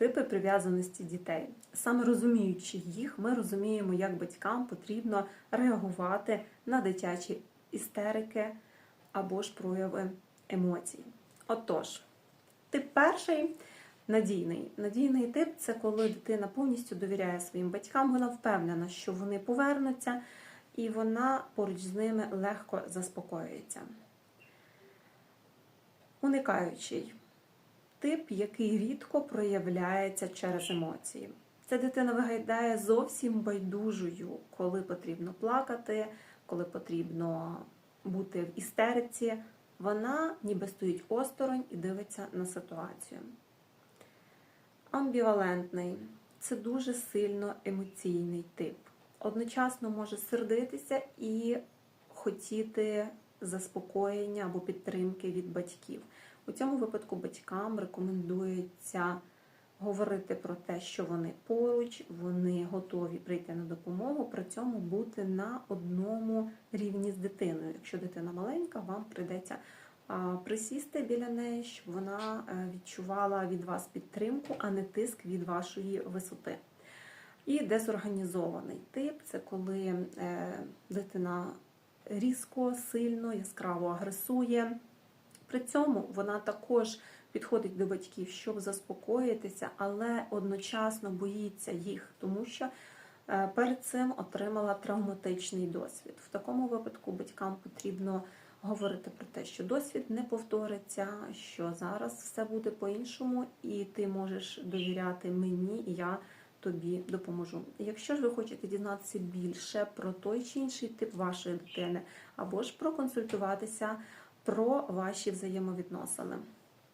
Типи прив'язаності дітей. Саме розуміючи їх, ми розуміємо, як батькам потрібно реагувати на дитячі істерики або ж прояви емоцій. Отож, тип перший надійний. Надійний тип це коли дитина повністю довіряє своїм батькам, вона впевнена, що вони повернуться, і вона поруч з ними легко заспокоюється. Уникаючий тип, який рідко проявляється через емоції. Ця дитина виглядає зовсім байдужою, коли потрібно плакати, коли потрібно бути в істериці. Вона ніби стоїть осторонь і дивиться на ситуацію. Амбівалентний це дуже сильно емоційний тип. Одночасно може сердитися і хотіти заспокоєння або підтримки від батьків. У цьому випадку батькам рекомендується говорити про те, що вони поруч, вони готові прийти на допомогу, при цьому бути на одному рівні з дитиною. Якщо дитина маленька, вам прийдеться присісти біля неї, щоб вона е, відчувала від вас підтримку, а не тиск від вашої висоти. І дезорганізований тип це коли е, дитина різко, сильно, яскраво агресує. При цьому вона також підходить до батьків, щоб заспокоїтися, але одночасно боїться їх, тому що е, перед цим отримала травматичний досвід. В такому випадку батькам потрібно говорити про те, що досвід не повториться, що зараз все буде по-іншому, і ти можеш довіряти мені, і я тобі допоможу. Якщо ж ви хочете дізнатися більше про той чи інший тип вашої дитини, або ж проконсультуватися про ваші взаємовідносини.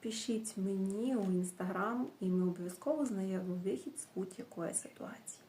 Пишіть мені у інстаграм, і ми обов'язково знайдемо вихід з будь-якої ситуації.